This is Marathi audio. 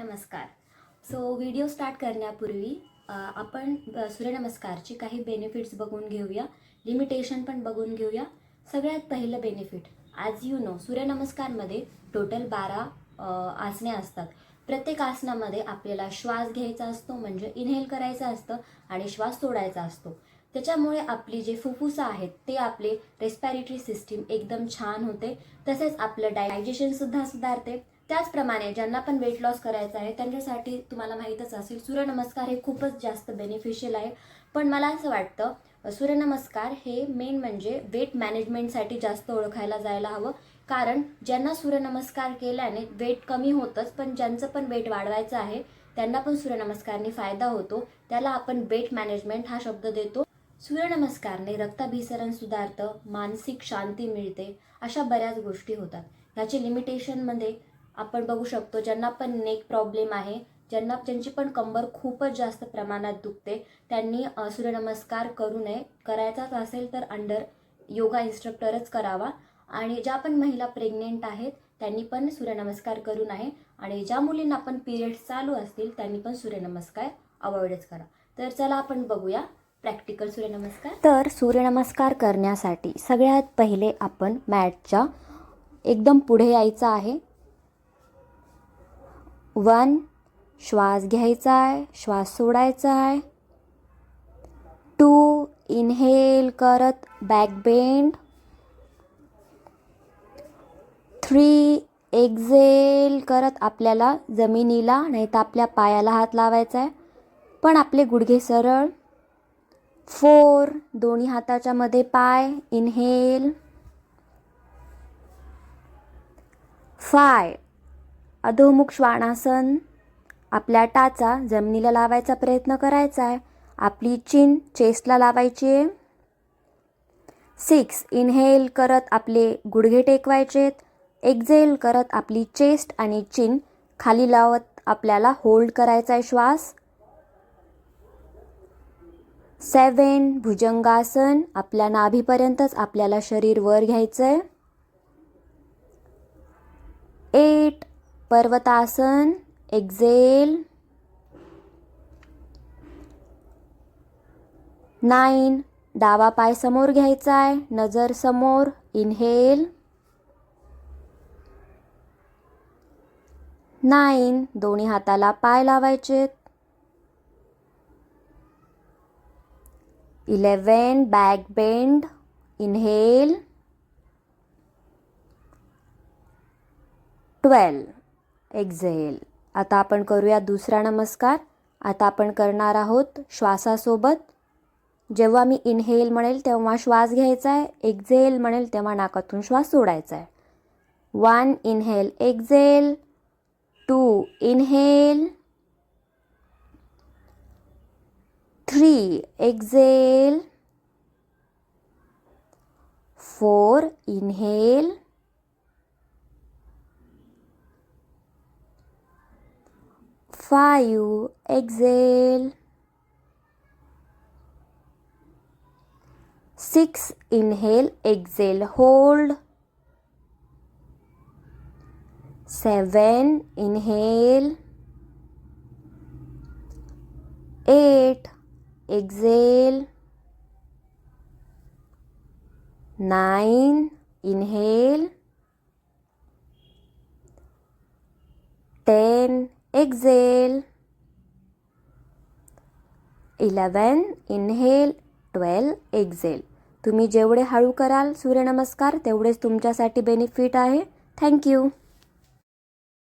नमस्कार. सो व्हिडिओ स्टार्ट करण्यापूर्वी आपण सूर्यनमस्कारची काही बेनिफिट्स बघून घेऊया. लिमिटेशन पण बघून घेऊया. सगळ्यात पहिलं बेनिफिट ॲज यू नो सूर्यनमस्कारमध्ये टोटल बारा आसने असतात. प्रत्येक आसनामध्ये आपल्याला श्वास घ्यायचा असतो म्हणजे इनहेल करायचं असतं आणि श्वास सोडायचा असतो. त्याच्यामुळे आपली जे फुफ्फुसं आहेत ते आपले रेस्पिरेटरी सिस्टीम एकदम छान होते. तसेच आपलं डायजेशनसुद्धा सुधारते. त्याचप्रमाणे ज्यांना पण वेट लॉस करायचं आहे त्यांच्यासाठी तुम्हाला माहीतच असेल सूर्यनमस्कार हे खूपच जास्त बेनिफिशियल आहे. पण मला असं वाटतं सूर्यनमस्कार हे मेन म्हणजे वेट मॅनेजमेंटसाठी जास्त ओळखायला जायला हवं. कारण ज्यांना सूर्यनमस्कार केल्याने वेट कमी होतंच पण ज्यांचं पण वेट वाढवायचं आहे त्यांना पण सूर्यनमस्कारने फायदा होतो. त्याला आपण वेट मॅनेजमेंट हा शब्द देतो. सूर्यनमस्कारने रक्ताभिसरण सुधारतं मानसिक शांती मिळते अशा बऱ्याच गोष्टी होतात. ह्याचे लिमिटेशनमध्ये आपण बघू शकतो ज्यांना पण नेक प्रॉब्लेम आहे ज्यांना ज्यांची पण कंबर खूपच जास्त प्रमाणात दुखते त्यांनी सूर्यनमस्कार करू नये. करायचाच असेल तर अंडर योगा इन्स्ट्रक्टरच करावा. आणि ज्या पण महिला प्रेग्नेंट आहेत त्यांनी पण सूर्यनमस्कार करू नये. आणि ज्या मुलींना पण पिरियड्स चालू असतील त्यांनी पण सूर्यनमस्कार अवॉइडच करा. तर चला आपण बघूया प्रॅक्टिकल सूर्यनमस्कार. तर सूर्यनमस्कार करण्यासाठी सगळ्यात पहिले आपण मॅटच्या एकदम पुढे यायचं आहे. वन श्वास घ्यायचा आहे श्वास सोडायचा आहे टू इनहेल करत बॅक बेंड. थ्री एक्झेल करत आपल्याला जमिनीला नाही तर आपल्या पायाला हात लावायचा आहे पण आपले गुडघे सरळ. फोर दोन्ही हाताच्या मध्ये पाय इनहेल. फाय अधोमुख श्वानासन. आपल्या टाचा जमिनीला लावायचा प्रयत्न करायचा आहे. आपली चिन चेस्टला लावायची आहे. सिक्स इनहेल करत आपले गुडघे टेकवायचेत एक्झेल करत आपली चेस्ट आणि चिन खाली लावत आपल्याला होल्ड करायचा आहे श्वास. सेवन भुजंगासन आपल्या नाभीपर्यंतच आपल्याला शरीर वर घ्यायचं आहे एट पर्वतासन एक्झेल नाईन. डावा पाय समोर घ्यायचा आहे. नजर समोर. इनहेल. नाईन. दोन्ही हाताला पाय लावायचेत. Eleven back bend. Inhale. Twelve. Exhale आता आपण करूया दुसरा नमस्कार. आता आपण करणार आहोत श्वासासोबत. जेव्हा मी इनहेल म्हणेल तेव्हा श्वास घ्यायचा आहे. एक्झेल म्हणेल तेव्हा नाकातून श्वास सोडायचा आहे. One inhale exhale two inhale three exhale four inhale 5 exhale. 6 inhale exhale hold. 7 inhale. 8 exhale. 9 inhale. Exhale. 11 inhale 12 exhale तुम्ही जेवढे हळू कराल सूर्यनमस्कार तेवढेच तुमच्यासाठी बेनिफिट आहे. थँक्यू